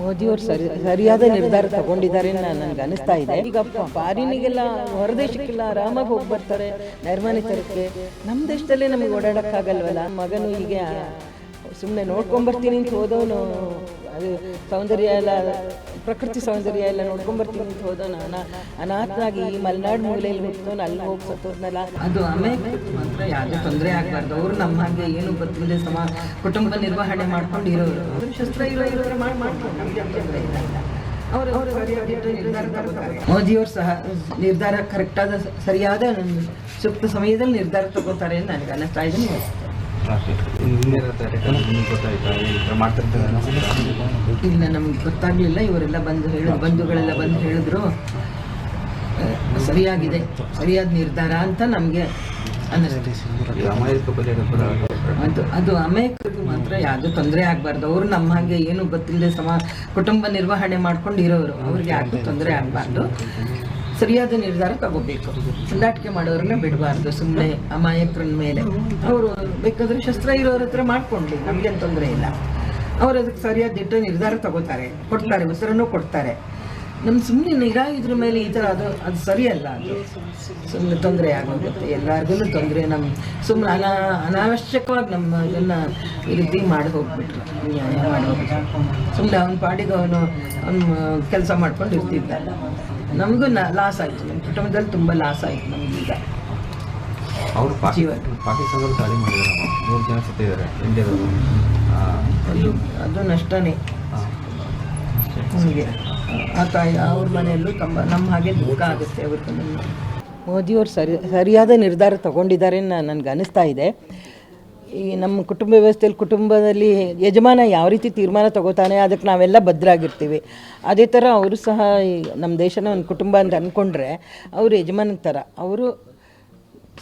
ಮೋದಿಯವರು ಸರಿ ಸರಿಯಾದ ನಿರ್ಧಾರ ತಗೊಂಡಿದ್ದಾರೆ ನನಗೆ ಅನಿಸ್ತಾ ಇದೆ. ಈಗ ಫಾರಿನಿಗೆಲ್ಲ ಹೊರದೇಶಕ್ಕೆಲ್ಲ ಆರಾಮಾಗಿ ಹೋಗಿ ಬರ್ತಾರೆ ನೈರ್ಮಾಣಿಕರಿಗೆ ನಮ್ಮ ದೇಶದಲ್ಲೇ ನಮಗೆ ಓಡಾಡೋಕ್ಕಾಗಲ್ವಲ್ಲ? ಮಗನು ಹೀಗೆ ಸುಮ್ಮನೆ ನೋಡ್ಕೊಂಬರ್ತೀನಿ ಅಂತ ಹೋದವನು. ಅದು ಸೌಂದರ್ಯ ಎಲ್ಲ, ಪ್ರಕೃತಿ ಸೌಂದರ್ಯ ಎಲ್ಲ ನೋಡ್ಕೊಂಬರ್ತೀನಿ ಅಂತ ಹೋದವನು. ಅನಾ, ಅನಾಥನಾಗಿ ಈ ಮಲೆನಾಡು ಮೂಲೆಯಲ್ಲಿ ಹುಟ್ಟೋನು ಅಲ್ಲಿ ಹೋಗಿ ಸತ್ತೋದ್ನಲ್ಲ. ಅದು ಆಮೇಲೆ ಮಾತ್ರ ಯಾವುದೇ ತೊಂದರೆ ಆಗಬಾರ್ದು. ಅವರು ನಮ್ಮ ಹಾಗೆ ಏನು ಬರ್ತಿದೆ ಸಮ ಕುಟುಂಬ ನಿರ್ವಹಣೆ ಮಾಡ್ಕೊಂಡು ಇರೋರು ಶಸ್ತ್ರ ಇರೋ ಇರೋರು ಮಾಡಿ ಮಾಡ್ಕೊಂಡು ಅವರು ಮೋದಿಯವರು ಸಹ ನಿರ್ಧಾರ ಕರೆಕ್ಟಾದ ಸರಿಯಾದ ಸೂಕ್ತ ಸಮಯದಲ್ಲಿ ನಿರ್ಧಾರ ತಗೋತಾರೆ ನನಗೆ ಅನ್ನಿಸ್ತಾ ಇದೆ. ಇಲ್ಲ ನಮ್ಗೆ ಗೊತ್ತಾಗ್ಲಿಲ್ಲ. ಇವರೆಲ್ಲ ಬಂದು ಹೇಳಿ ಬಂಧುಗಳೆಲ್ಲ ಬಂದು ಹೇಳಿದ್ರು. ಸರಿಯಾಗಿದೆ. ಸರಿಯಾದ ನಿರ್ಧಾರ ಅಂತ ನಮಗೆ ಅದು ಅದು ಅಮೇರಿಕರಿಗೆ ಮಾತ್ರ ಯಾವುದೂ ತೊಂದರೆ ಆಗ್ಬಾರ್ದು. ಅವ್ರು ನಮ್ಮ ಹಾಗೆ ಏನು ಗೊತ್ತಿಲ್ಲದೆ ಸಮ ಕುಟುಂಬ ನಿರ್ವಹಣೆ ಮಾಡ್ಕೊಂಡು ಇರೋರು ಅವ್ರಿಗೆ ಯಾವುದೂ ತೊಂದರೆ ಆಗಬಾರ್ದು. ಸರಿಯಾದ ನಿರ್ಧಾರ ತಗೋಬೇಕು. ಚಂದಾಟಿಕೆ ಮಾಡೋರನ್ನ ಬಿಡಬಾರ್ದು ಸುಮ್ಮನೆ ಅಮಾಯಕರ ಮೇಲೆ. ಅವರು ಬೇಕಾದ್ರೆ ಶಸ್ತ್ರ ಇರೋರ ಹತ್ರ ಮಾಡ್ಕೊಂಡ್ಲಿ, ನಮಗೇನು ತೊಂದರೆ ಇಲ್ಲ. ಅವ್ರು ಅದಕ್ಕೆ ಸರಿಯಾದ ದಿಟ್ಟ ನಿರ್ಧಾರ ತಗೋತಾರೆ. ಕೊಡ್ತಾರೆ ಉಸಿರನ್ನು ಕೊಡ್ತಾರೆ. ನಮ್ಮ ಸುಮ್ಮನೆ ನಿಗಾ ಇದ್ರ ಮೇಲೆ ಈ ಥರ ಅದು ಅದು ಸರಿಯಲ್ಲ ಅದು. ಸುಮ್ಮನೆ ತೊಂದರೆ ಆಗೋಗುತ್ತೆ. ಎಲ್ಲರಿಗೂ ತೊಂದರೆ. ನಮ್ಮ ಸುಮ್ಮನೆ ಅನಾ, ಅನಾವಶ್ಯಕವಾಗಿ ನಮ್ಮ ಇದನ್ನು ಈ ರೀತಿ ಮಾಡಿ ಹೋಗ್ಬಿಟ್ರು. ಮಾಡಿ ಹೋಗ್ಬಿಟ್ರು. ಸುಮ್ಮನೆ ಅವನ ಪಾಡಿಗೆ ಅವನು ಅವನು ಕೆಲಸ ಮಾಡ್ಕೊಂಡು ಇರ್ತಿದ್ದ ನಮಗೂ ಲಾಸ್ ಆಯಿತು. ನಮ್ಮ ಕುಟುಂಬದಲ್ಲಿ ತುಂಬ ಲಾಸ್ ಆಯಿತು ನಮಗೀಗ ಅವರು. ಪಾಕಿಸ್ತಾನದಲ್ಲಿ ದಾಳಿ ಮಾಡಿದ್ದಾರೆ ಮೂರು ಜನ ಸತ್ತಿದ್ದಾರೆ ಇಂಡಿಯಾದಲ್ಲಿ ಅದು ಅದು ನಷ್ಟನೇ. ನಮಗೆ ಆ ತಾಯಿ ಅವ್ರ ಮನೆಯಲ್ಲೂ ತುಂಬ ನಮ್ಮ ಹಾಗೆ ದುಃಖ ಆಗುತ್ತೆ ಅವ್ರಿಗೆ. ಮೋದಿಯವರು ಸರಿ ಸರಿಯಾದ ನಿರ್ಧಾರ ತಗೊಂಡಿದ್ದಾರೆ ನನಗೆ ಅನಿಸ್ತಾ ಇದೆ. ಈ ನಮ್ಮ ಕುಟುಂಬ ವ್ಯವಸ್ಥೆಯಲ್ಲಿ ಕುಟುಂಬದಲ್ಲಿ ಯಜಮಾನ ಯಾವ ರೀತಿ ತೀರ್ಮಾನ ತಗೋತಾನೆ ಅದಕ್ಕೆ ನಾವೆಲ್ಲ ಭದ್ರಾಗಿರ್ತೀವಿ. ಅದೇ ಥರ ಅವರು ಸಹ ನಮ್ಮ ದೇಶನ ಒಂದು ಕುಟುಂಬ ಅಂತ ಅಂದ್ಕೊಂಡ್ರೆ ಅವರು ಯಜಮಾನ ಥರ, ಅವರು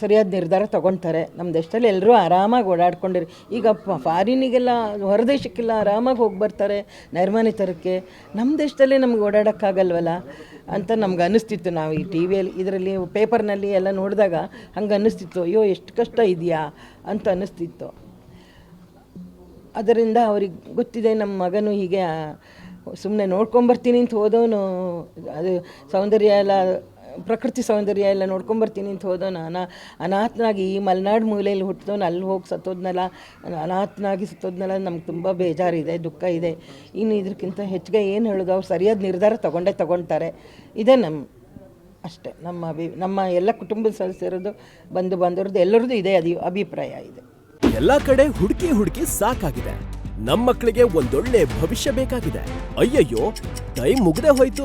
ಸರಿಯಾದ ನಿರ್ಧಾರ ತಗೊಳ್ತಾರೆ ನಮ್ಮ ದೇಶದಲ್ಲಿ ಎಲ್ಲರೂ ಆರಾಮಾಗಿ ಓಡಾಡ್ಕೊಂಡಿರಿ. ಈಗ ಫಾರಿನಿಗೆಲ್ಲ ಹೊರದೇಶಕ್ಕೆಲ್ಲ ಆರಾಮಾಗಿ ಹೋಗಿ ಬರ್ತಾರೆ ನೈರ್ಮಾನ್ಯ ತರಕ್ಕೆ ನಮ್ಮ ದೇಶದಲ್ಲೇ ನಮ್ಗೆ ಓಡಾಡೋಕ್ಕಾಗಲ್ವಲ್ಲ? ಅಂತ ನಮ್ಗೆ ಅನ್ನಿಸ್ತಿತ್ತು ನಾವು ಈ ಟಿ ವಿಯಲ್ಲಿ. ಇದರಲ್ಲಿ ಪೇಪರ್ನಲ್ಲಿ ಎಲ್ಲ ನೋಡಿದಾಗ ಹಂಗೆ ಅನ್ನಿಸ್ತಿತ್ತು ಅಯ್ಯೋ, ಎಷ್ಟು ಕಷ್ಟ ಇದೆಯಾ? ಅಂತ ಅನ್ನಿಸ್ತಿತ್ತು ಅದರಿಂದ ಅವ್ರಿಗೆ ಗೊತ್ತಿದೆ ನಮ್ಮ ಮಗನು ಹೀಗೆ ಸುಮ್ಮನೆ ನೋಡ್ಕೊಂಬರ್ತೀನಿ ಅಂತ ಹೋದವನು, ಅದು ಸೌಂದರ್ಯ ಎಲ್ಲ ಪ್ರಕೃತಿ ಸೌಂದರ್ಯ ಎಲ್ಲ ನೋಡ್ಕೊಂಬರ್ತೀನಿ ಅಂತ ಹೋದವನು ನಾನು ಅನಾಥನಾಗಿ ಈ ಮಲೆನಾಡು ಮೂಲೆಯಲ್ಲಿ ಹುಟ್ಟಿದವನು ಅಲ್ಲಿ ಹೋಗಿ ಸತ್ತೋದ್ನಲ್ಲ, ಅನಾಥನಾಗಿ ಸತ್ತೋದ್ನಲ್ಲ ನಮ್ಗೆ ತುಂಬ ಬೇಜಾರಿದೆ, ದುಃಖ ಇದೆ. ಇನ್ನು ಇದಕ್ಕಿಂತ ಹೆಚ್ಚಿಗೆ ಏನು ಹೇಳೋದು, ಅವ್ರು ಸರಿಯಾದ ನಿರ್ಧಾರ ತಗೊಂಡೇ ತಗೊಳ್ತಾರೆ ಇದೇ ನಮ್ಮ ಅಷ್ಟೇ. ನಮ್ಮ ಅಭಿ, ನಮ್ಮ ಎಲ್ಲ ಕುಟುಂಬದ ಸದಸ್ಯರದ್ದು ಬಂದು ಬಂದವ್ರದ್ದು ಎಲ್ಲರದ್ದು ಇದೇ ಅದು ಅಭಿಪ್ರಾಯ ಇದೆ. ಎಲ್ಲ ಕಡೆ ಹುಡುಕಿ ಹುಡುಕಿ ಸಾಕಾಗಿದೆ. ನಮ್ಮ ಮಕ್ಕಳಿಗೆ ಒಂದೊಳ್ಳೆ ಭವಿಷ್ಯ ಬೇಕಾಗಿದೆ. ಅಯ್ಯಯ್ಯೋ, ಟೈಮ್ ಮುಗ್ದೇ ಹೋಯ್ತು.